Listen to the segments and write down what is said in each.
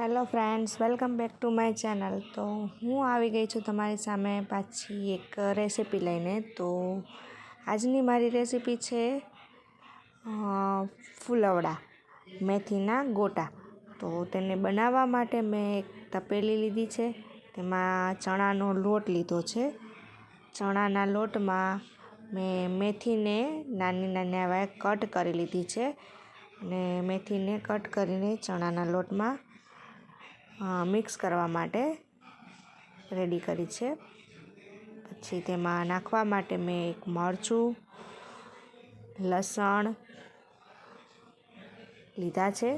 Hello friends welcome back to my channel તો હું આવી ગઈ છું તમારી સામે પાછી એક રેસીપી લઈને. તો આજની મારી રેસીપી છે ફૂલવડા, મેથીના ગોટા. તો તેને બનાવવા માટે મેં એક તપેલી લીધી છે. તેમાં ચણાનો લોટ લીધો છે. ચણાના લોટમાં મેં મેથીને નાની નાની આવા કટ કરી લીધી છે. અને મેથીને કટ કરીને ચણાના લોટમાં મિક્સ કરવા માટે રેડી કરી છે. પછી તેમાં નાખવા માટે મેં એક મરચું, લસણ લીધા છે.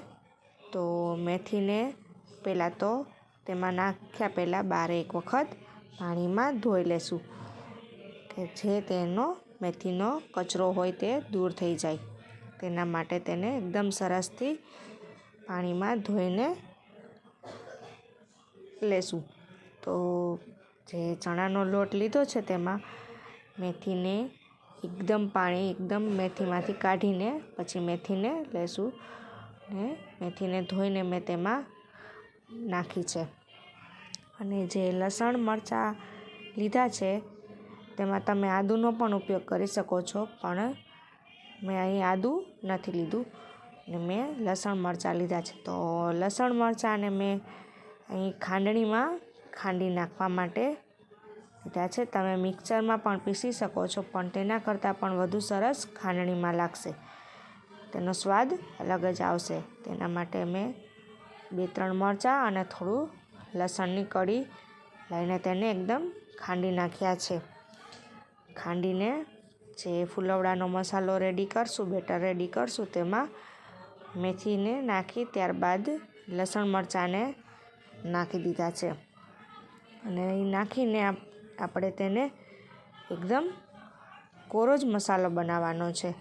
તો મેથીને પહેલાં તો તેમાં નાખ્યા પહેલાં બારે એક વખત પાણીમાં ધોઈ લેશું. કે જે તેનો મેથીનો કચરો હોય તે દૂર થઈ જાય. તેના માટે તેને એકદમ સરસથી પાણીમાં ધોઈને લેશું. તો જે ચણાનો લોટ લીધો છે તેમાં મેથીને એકદમ પાણી, એકદમ મેથીમાંથી કાઢીને પછી મેથીને લેશું ને મેથીને ધોઈને મેં તેમાં નાખી છે. અને જે લસણ, મરચાં લીધા છે, તેમાં તમે આદુનો પણ ઉપયોગ કરી શકો છો, પણ મેં અહીં આદું નથી લીધું. ને મેં લસણ, મરચાં લીધા છે. તો લસણ મરચાંને મેં અહીં ખાંડણીમાં ખાંડી નાખવા માટે લીધા છે. તમે મિક્સરમાં પણ પીસી શકો છો, પણ તેના કરતાં પણ વધુ સરસ ખાંડણીમાં લાગશે. તેનો સ્વાદ અલગ જ આવશે. તેના માટે મેં બે ત્રણ મરચાં અને થોડું લસણની કળી લઈને તેને એકદમ ખાંડી નાખ્યા છે. ખાંડીને જે ફુલવડાનો મસાલો રેડી કરશું, બેટર રેડી કરશું, તેમાં મેથીને નાખી ત્યારબાદ લસણ મરચાંને નાખી દીધા છે. અને એ નાખીને આપણે તેને એકદમ કોરો જ મસાલો બનાવવાનો છે.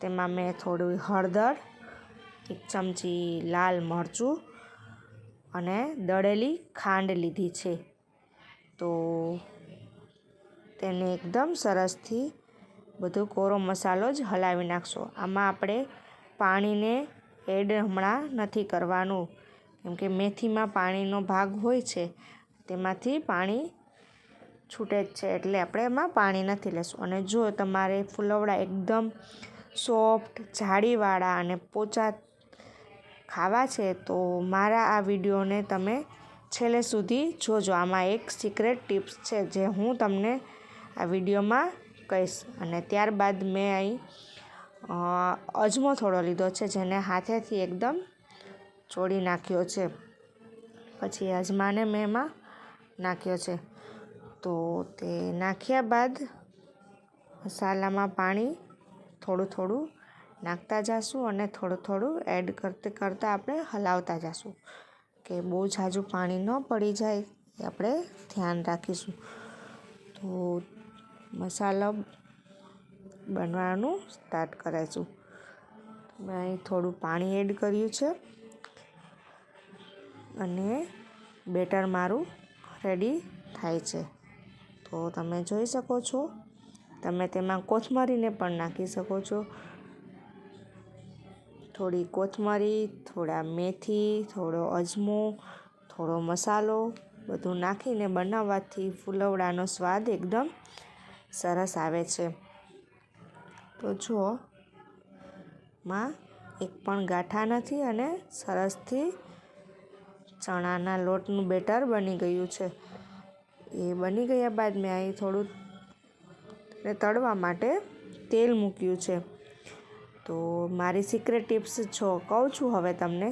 તેમાં મેં થોડું હળદર, એક ચમચી લાલ મરચું અને દળેલી ખાંડ લીધી છે. તો તેને એકદમ સરસથી બધો કોરો મસાલો જ હલાવી નાખશો. આમાં આપણે પાણીને એડ હમણાં નથી કરવાનું. કેમકે મેથીમાં પાણીનો ભાગ હોય છે, તેમાંથી પાણી છૂટે જ છે, એટલે આપણે એમાં પાણી નથી લેશું. અને જો તમારે ફુલવડા એકદમ સોફ્ટ, જાળીવાળા અને પોચા ખાવા છે, તો મારા આ વિડીયોને તમે છેલ્લે સુધી જોજો. આમાં એક સિક્રેટ ટિપ્સ છે, જે હું તમને આ વિડીયોમાં કહીશ. અને ત્યારબાદ મેં અહીં અજમો થોડો લીધો છે, જેને હાથેથી એકદમ ચોળી નાખ્યો છે. પછી અજમાને મેં એમાં નાખ્યો છે. તો તે નાખ્યા બાદ મસાલામાં પાણી થોડું થોડું નાખતા જઈશું અને થોડું થોડું એડ કરતે કરતાં આપણે હલાવતા જઈશું કે બહુ ઝાઝું પાણી ન પડી જાય એ આપણે ધ્યાન રાખીશું. તો મસાલો બનવાનું સ્ટાર્ટ કરીશું મેં અહીં થોડું પાણી એડ કર્યું છે. અને બેટર મારું રેડી થાય છે. તો તમે જોઈ શકો છો. તમે તેમાં કોથમરીને પણ નાખી શકો છો. થોડી કોથમરી, થોડા મેથી, થોડો અજમો, થોડો મસાલો બધું નાખીને બનાવવાથી ફુલવડાનો સ્વાદ એકદમ સરસ આવે છે. તો જો, માં એક પણ ગાંઠા નથી અને સરસથી ચણાના લોટનું બેટર બની ગયું છે. એ બની ગયા બાદ મેં અહીં થોડું તળવા માટે તેલ મૂક્યું છે. તો મારી સિક્રેટ ટિપ્સ છો, કહું છું હવે તમને.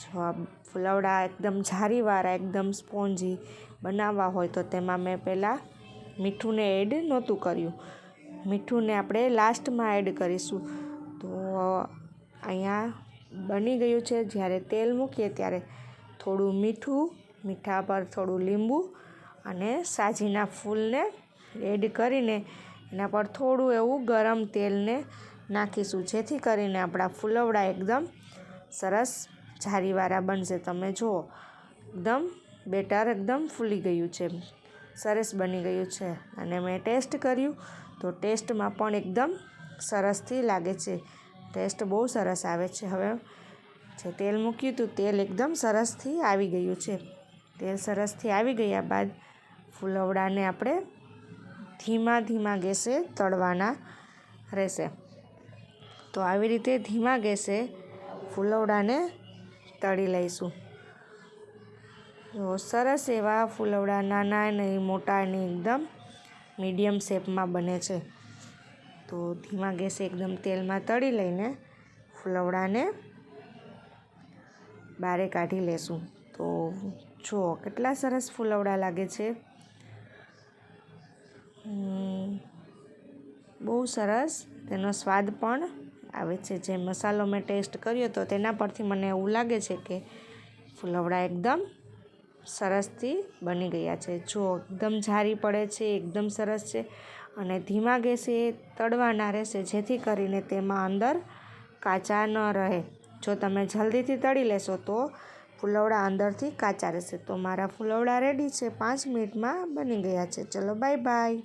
જો આ ફુલવડા એકદમ જારીવાળા એકદમ સ્પોન્જી બનાવવા હોય તો તેમાં મેં પહેલાં મીઠુંને એડ નહોતું કર્યું. મીઠુંને આપણે લાસ્ટમાં એડ કરીશું. તો અહીંયા બની ગયું છે. જ્યારે તેલ મૂકીએ ત્યારે થોડું મીઠું, મીઠા પર થોડું લીંબુ અને સાજીના ફૂલને એડ કરીને એના પર થોડું એવું ગરમ તેલને નાખીશું. જેથી કરીને આપણા ફુલવડા એકદમ સરસ જારીવાળા બનશે. તમે જુઓ, એકદમ બેટર, એકદમ ફૂલી ગયું છે. સરસ બની ગયું છે. અને મેં ટેસ્ટ કર્યું તો ટેસ્ટમાં પણ એકદમ સરસથી લાગે છે. ટેસ્ટ બહુ સરસ આવે છે. હવે જે તેલ મૂક્યું હતું. તેલ એકદમ સરસથી આવી ગયું છે. તેલ સરસથી આવી ગયા બાદ ફૂલવડાને આપણે ધીમા ધીમા ગેસે તળવાના રહેશે. તો આવી રીતે ધીમા ગેસે ફૂલવડાને તળી લઈશું. તો સરસ એવા ફૂલવડા નાના નહીં, મોટા નહીં, એકદમ મીડિયમ શેપમાં બને છે. તો ધીમા ગેસે એકદમ તેલમાં તળી લઈને ફૂલવડાને બારે કાઢી લેશું. તો જુઓ કેટલા સરસ ફૂલવડા લાગે છે. બહુ સરસ. તેનો સ્વાદ પણ આવે છે. જે મસાલો મેં ટેસ્ટ કર્યો તો તેના પરથી મને એવું લાગે છે કે ફૂલવડા એકદમ સરસથી બની ગયા છે. જો, એકદમ જારી પડે છે, એકદમ સરસ છે અને ધીમા ગેસે તળવાના રહેશે, જેથી કરીને તેમાં અંદર કાચા ન રહે. જો તમે જલ્દીથી તળી લેશો તો ફૂલવડા અંદરથી કાચા રહેશે. તો મારા ફૂલવડા રેડી છે. પાંચ મિનિટમાં બની ગયા છે. ચલો બાય બાય